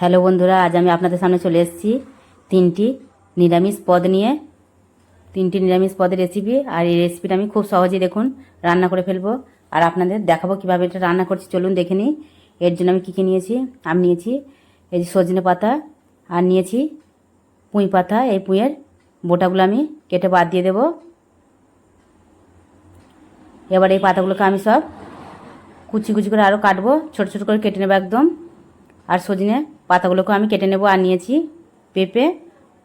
Hello বন্ধুরা, আজ আমি আপনাদের সামনে চলে এসেছি তিনটি নিরামিষ পদ নিয়ে। তিনটি নিরামিষ পদের রেসিপি আর এই রেসিপিটা আমি খুব সহজেই দেখুন, রান্না করে ফেলব। আর আপনাদের দেখাবো কীভাবে এটা রান্না করছি, চলুন দেখে নিই। এর জন্য আমি কী কী নিয়েছি? আমি নিয়েছি, এই যে সজনে পাতা, আর নিয়েছি পুঁই পাতা। এই পুঁয়ের বোটাগুলো আমি কেটে বাদ দিয়ে দেবো। এবার এই পাতাগুলোকে আমি সব কুচি কুচি করে আরও কাটবো, ছোট ছোট করে কেটে নেব একদম। আর সজনে পাতাগুলোকে আমি কেটে নেব, আর নিয়েছি পেঁপে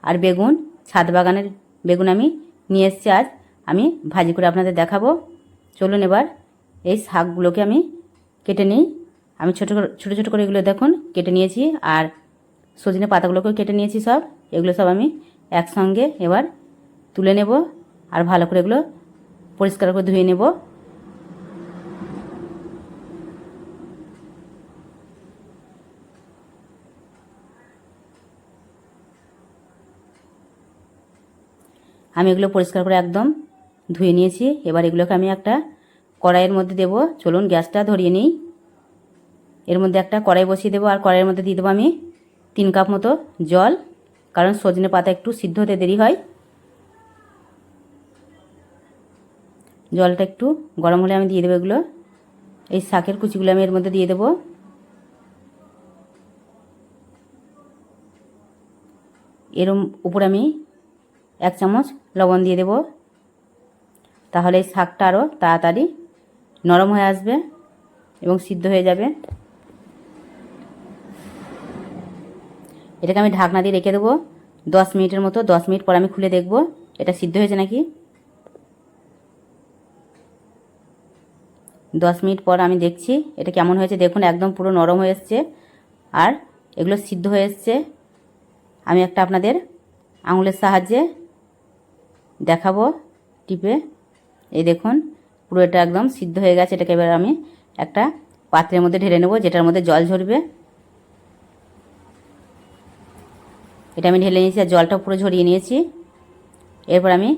আর বেগুন, ছাদ বাগানের বেগুন আমি নিয়ে এসেছি আজ। আমি ভাজি করে আপনাদের দেখাবো। চলুন এবার এই শাকগুলোকে আমি কেটে নিই। আমি ছোটো ছোটো ছোটো করে এগুলো দেখুন, কেটে নিয়েছি। আর সজনে পাতাগুলোকেও কেটে নিয়েছি সব। এগুলো সব আমি একসঙ্গে এবার তুলে নেব। আর ভালো করে এগুলো পরিষ্কার করে ধুয়ে নেব। আমি এগুলো পরিষ্কার করে একদম ধুয়ে নিয়েছি। এবার এগুলোকে আমি একটা কড়াইয়ের মধ্যে দেব। চলুন, গ্যাসটা ধরিয়ে নিই। এর মধ্যে একটা কড়াই বসিয়ে দেবো আর কড়াইয়ের মধ্যে দিয়ে দেবো আমি তিন কাপ মতো জল, কারণ সজনে পাতা একটু সিদ্ধ হতে দেরি হয়। জলটা একটু গরম হলে আমি দিয়ে দেবো এগুলো। এই শাকের কুচিগুলো আমি এর মধ্যে দিয়ে দেবো। এরম উপরে আমি এক চামচ লবণ দিয়ে দেব। তাহলে শাকটা আরও তাড়াতাড়ি নরম হয়ে আসবে এবং সিদ্ধ হয়ে যাবে। এটাকে আমি ঢাকনা দিয়ে রেখে দেবো। দশ মিনিটের মতো, দশ মিনিট পর আমি খুলে দেখব, এটা সিদ্ধ হয়েছে নাকি। দশ মিনিট পর আমি দেখছি, এটা কেমন হয়েছে দেখুন, একদম পুরো নরম হয়ে এসছে। আর এগুলো সিদ্ধ হয়ে এসছে। আমি একটা আপনাদের আঙুলের সাহায্যে দেখাবো, টিপে। এই দেখুন, পুরো এটা একদম সিদ্ধ হয়ে গেছে। এটাকে এবার আমি একটা পাত্রের মধ্যে ঢেলে নেব, যেটার মধ্যে জল ঝরবে। এটা আমি ঢেলে নিয়েছি আর জলটা পুরো ঝরিয়ে নিয়েছি। এরপর আমি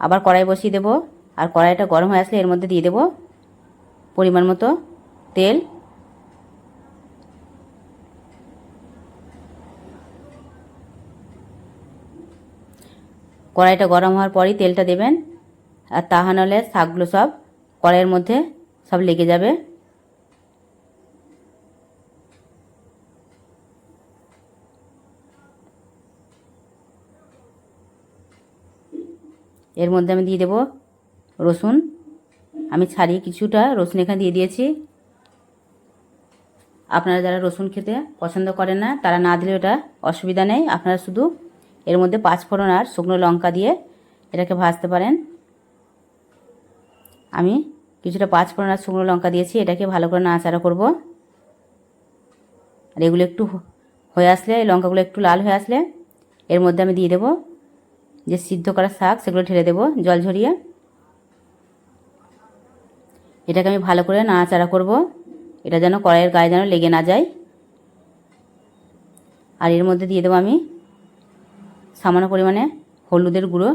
আবার কড়াই বসিয়ে দেবো। আর কড়াইটা গরম হয়ে আসলে এর মধ্যে দিয়ে দেবো পরিমাণ মতো তেল। কড়াইটা গরম হওয়ার পরই তেলটা দেবেন, আর তাহা নাহলে শাকগুলো সব কড়াইয়ের মধ্যে সব লেগে যাবে। এর মধ্যে আমি দিয়ে দেব রসুন। আমি ছাড়িয়ে কিছুটা রসুন এখানে দিয়ে দিয়েছি। আপনারা যারা রসুন খেতে পছন্দ করেন না, তারা না দিলে ওটা অসুবিধা নেই। আপনারা শুধু এর মধ্যে পাঁচফোড়ন আর শুকনো লঙ্কা দিয়ে এটাকে ভাজতে পারেন। আমি কিছুটা পাঁচফোড়ন আর শুকনো লঙ্কা দিয়েছি, এটাকে ভালো করে নাড়াচাড়া করব। আর এগুলো একটু হয়ে আসলে, এই লঙ্কাগুলো একটু লাল হয়ে আসলে, এর মধ্যে আমি দিয়ে দেবো যে সিদ্ধ করা শাক, সেগুলো ঢেলে দেবো জল ঝরিয়ে। এটাকে আমি ভালো করে নাড়াচাড়া করব, এটা যেন কড়াইয়ের গায়ে যেন লেগে না যায়। আর এর মধ্যে দিয়ে দেবো আমি সামান্য পরিমাণে হলুদের গুঁড়ো।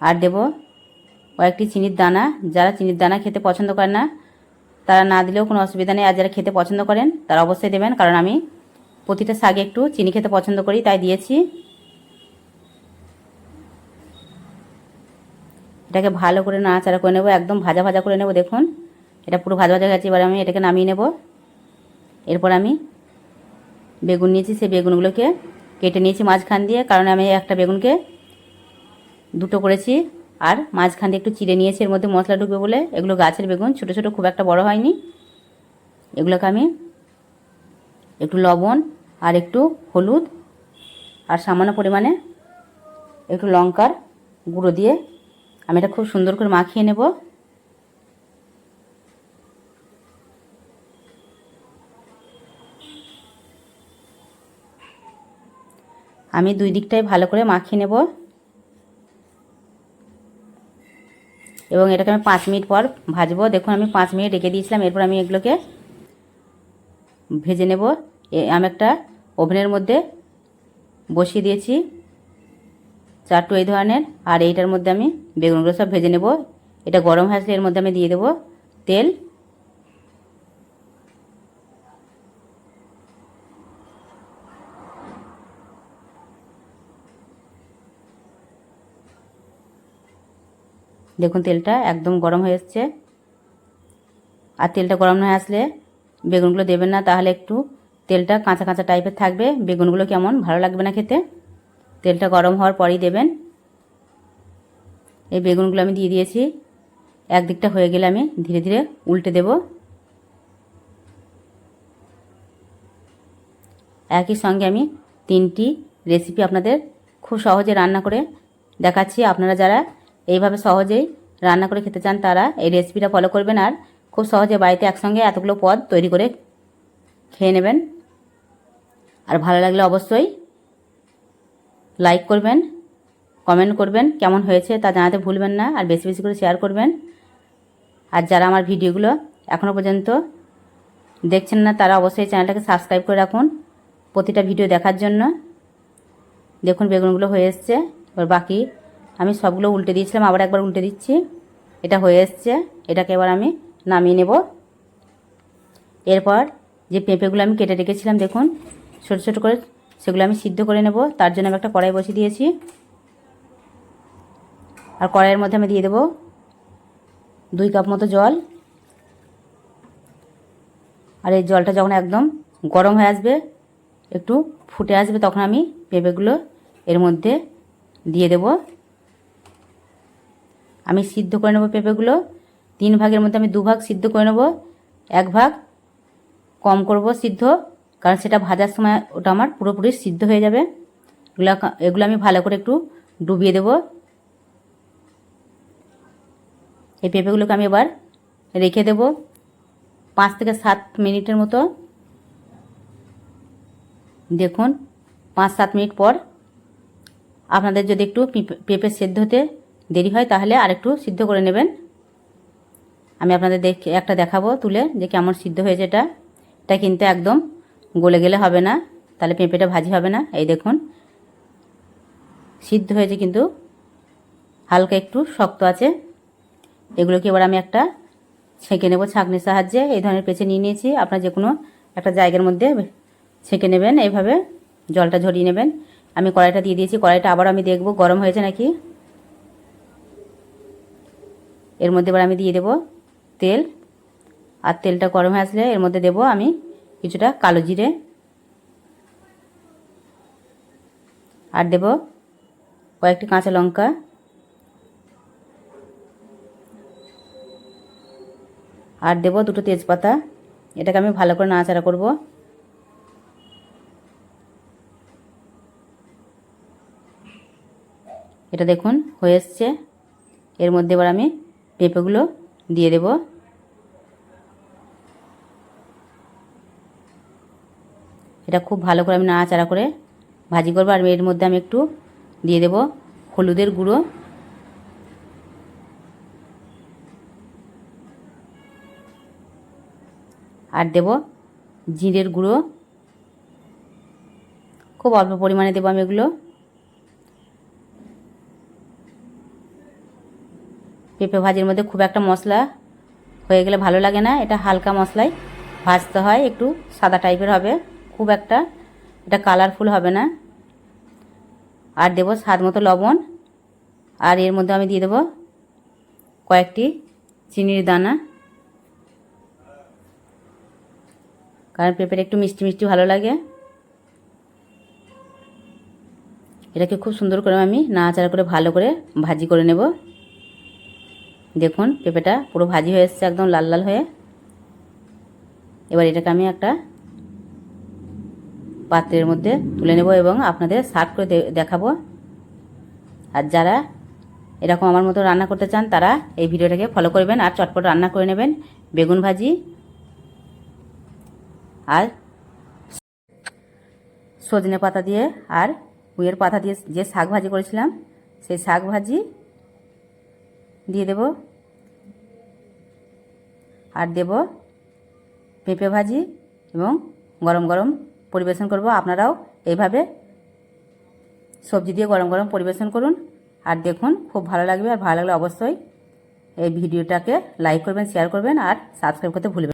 আর দেব কয়েকটি চিনির দানা। যারা চিনির দানা খেতে পছন্দ করেন না, তারা না দিলেও কোনো অসুবিধা নেই। আর যারা খেতে পছন্দ করেন, তারা অবশ্যই দেবেন। কারণ আমি প্রতিটা শাকে একটু চিনি খেতে পছন্দ করি, তাই দিয়েছি। এটাকে ভালো করে নাড়াচাড়া করে নেব, একদম ভাজা ভাজা করে নেব। দেখুন, এটা পুরো ভাজা ভাজা গেছে। এবার আমি এটাকে নামিয়ে নেব। এরপর আমি বেগুন নিয়েছি, সেই বেগুনগুলোকে কেটে নিয়েছি মাঝখান দিয়ে, কারণ আমি একটা বেগুনকে দুটো করেছি, আর মাঝখান দিয়ে একটু চিড়ে নিয়েছি, এর মধ্যে মশলা ঢুকবে বলে। এগুলো গাছের বেগুন, ছোটো ছোটো খুব একটা বড় হয়নি। এগুলোকে আমি একটু লবণ আর একটু হলুদ আর সামান্য পরিমাণে একটু লঙ্কার গুঁড়ো দিয়ে আমি এটা খুব সুন্দর করে মাখিয়ে নেব। আমি দুই দিকটাই ভালো করে মাখিয়ে নেব। এবং এটাকে আমি পাঁচ মিনিট পর ভাজবো। দেখুন, আমি পাঁচ মিনিট রেখে দিয়েছিলাম। এরপর আমি এগুলোকে ভেজে নেব। আমি একটা ওভেনের মধ্যে বসিয়ে দিয়েছি চারটু এই ধরনের। আর এইটার মধ্যে আমি বেগুনগুলো সব ভেজে নেব। এটা গরম হয়ে আসলে এর মধ্যে আমি দিয়ে দেবো তেল। দেখুন, তেলটা একদম গরম হয়ে এসছে। আর তেলটা গরম হয়ে আসলে বেগুনগুলো দেবেন না, তাহলে একটু তেলটা কাঁচা কাঁচা টাইপের থাকবে। বেগুনগুলো কেমন, ভালো লাগবে না খেতে? তেলটা গরম হওয়ার পরেই দেবেন। এই বেগুনগুলো আমি দিয়ে দিয়েছি। একদিকটা হয়ে গেলে আমি ধীরে ধীরে উল্টে দেব। একই সঙ্গে আমি তিনটি রেসিপি আপনাদের খুব সহজে রান্না করে দেখাচ্ছি। আপনারা যারা এইভাবে সহজেই রান্না করে খেতে চান তারা। এই রেসিপিটা ফলো করবেন আর খুব সহজে বাড়িতে একসঙ্গে এতগুলো পদ তৈরি করে খেয়ে নেবেন। আর ভালো লাগলে অবশ্যই লাইক করবেন কমেন্ট করবেন, কেমন হয়েছে তা জানাতে ভুলবেন না আর বেশি বেশি করে শেয়ার করবেন। আর যারা আমার ভিডিওগুলো এখনও পর্যন্ত দেখছেন না, তারা অবশ্যই চ্যানেলটাকে সাবস্ক্রাইব করে রাখুন প্রতিটা ভিডিও দেখার জন্য। দেখুন বেগুনগুলো হয়ে এসছে, এবার বাকি আমি সবগুলো উল্টে দিয়েছিলাম, আবার একবার উল্টে দিচ্ছি। এটা হয়ে এসছে। এটাকে এবার আমি নামিয়ে নেব। এরপর যে পেঁপেগুলো আমি কেটে রেখেছিলাম, দেখুন, ছোটো ছোটো করে সেগুলো আমি সিদ্ধ করে নেব। তার জন্য আমি একটা কড়াই বসিয়ে দিয়েছি। আর কড়াইয়ের মধ্যে আমি দিয়ে দেবো দুই কাপ মতো জল। আর এই জলটা যখন একদম গরম হয়ে আসবে, একটু ফুটে আসবে, তখন আমি পেঁপেগুলো এর মধ্যে দিয়ে দেব। আমি সিদ্ধ করে নেব পেঁপেগুলো। তিন ভাগের মধ্যে আমি দু ভাগ সিদ্ধ করে নেব। এক ভাগ কম করব সিদ্ধ, কারণ সেটা ভাজার সময় ওটা আমার পুরোপুরি সিদ্ধ হয়ে যাবে। এগুলো এগুলো আমি ভালো করে একটু ডুবিয়ে দেব। এই পেঁপেগুলোকে আমি এবার রেখে দেব পাঁচ থেকে সাত মিনিটের মতো। দেখুন, পাঁচ সাত মিনিট পর আপনাদের যদি একটু পেঁপে সেদ্ধ হতে দেরি হয় তাহলে আরেকটু সিদ্ধ করে নেবেন। আমি আপনাদের দেখ, একটা দেখাবো তুলে যে কেমন সিদ্ধ হয়েছে এটা। এটা কিন্তু একদম গলে গেলে হবে না, তাহলে পেঁপেটা ভাজি হবে না। এই দেখুন, সিদ্ধ হয়েছে কিন্তু হালকা একটু শক্ত আছে। এগুলোকে এবার আমি একটা ছেঁকে নেব ছাঁকনির সাহায্যে। এই ধরনের পেঁচে নিয়ে নিয়েছি। আপনার যে কোনো একটা জায়গার মধ্যে ছেঁকে নেবেন, এইভাবে জলটা ঝরিয়ে নেবেন। আমি কড়াইটা দিয়ে দিয়েছি, কড়াইটা আবার আমি দেখব, গরম হয়েছে নাকি? এর মধ্যে এবার আমি দিয়ে দেব তেল। আর তেলটা গরম হয়ে আসলে এর মধ্যে দেব আমি কিছুটা কালো জিরে। আর দেব কয়েকটি কাঁচা লঙ্কা। আর দেব দুটো তেজপাতা। এটাকে আমি ভালো করে নাড়াচাড়া করব। এটা দেখুন, হয়ে এসছে। এর মধ্যে এবার আমি পেঁপেগুলো দিয়ে দেব। এটা খুব ভালো করে আমি নাড়াচাড়া করে ভাজি করব আর এর মধ্যে আমি একটু দিয়ে দেব হলুদের গুঁড়ো। আর দেব জিরের গুঁড়ো। খুব অল্প পরিমাণে দেবো আমি এগুলো। পেঁপে ভাজির মধ্যে খুব একটা মশলা হয়ে গেলে ভালো লাগে না। এটা হালকা মশলায় ভাজতে হয়, একটু সাদা টাইপের হবে। খুব একটা এটা কালারফুল হবে না। আর দেব স্বাদ মতো লবণ। আর এর মধ্যে আমি দিয়ে দেব কয়েকটি চিনির দানা। কারণ পেঁপের একটু মিষ্টি মিষ্টি ভালো লাগে। এটাকে খুব সুন্দর করে আমি নাড়াচাড়া করে ভালো করে ভাজি করে নেব। দেখুন, পেঁপেটা পুরো ভাজি হয়ে এসছে একদম লাল লাল হয়ে। এবার এটাকে আমি একটা পাত্রের মধ্যে তুলে নেব এবং আপনাদের সার্ভ করে দেখাবো। আর যারা এরকম আমার মতো রান্না করতে চান, তারা এই ভিডিওটাকে ফলো করবেন আর চটপট রান্না করে নেবেন বেগুন ভাজি আর সজনে পাতা দিয়ে আর উইয়ের পাতা দিয়ে যে শাক ভাজি করেছিলাম, সেই শাক ভাজি দিয়ে দেব। আর দেব পেঁপে ভাজি এবং গরম গরম পরিবেশন করব। আপনারাও এইভাবে সবজি দিয়ে গরম গরম পরিবেশন করুন। আর দেখুন, খুব ভালো লাগবে। আর ভালো লাগলে অবশ্যই এই ভিডিওটাকে লাইক করবেন শেয়ার করবেন, আর সাবস্ক্রাইব করতে ভুলবেন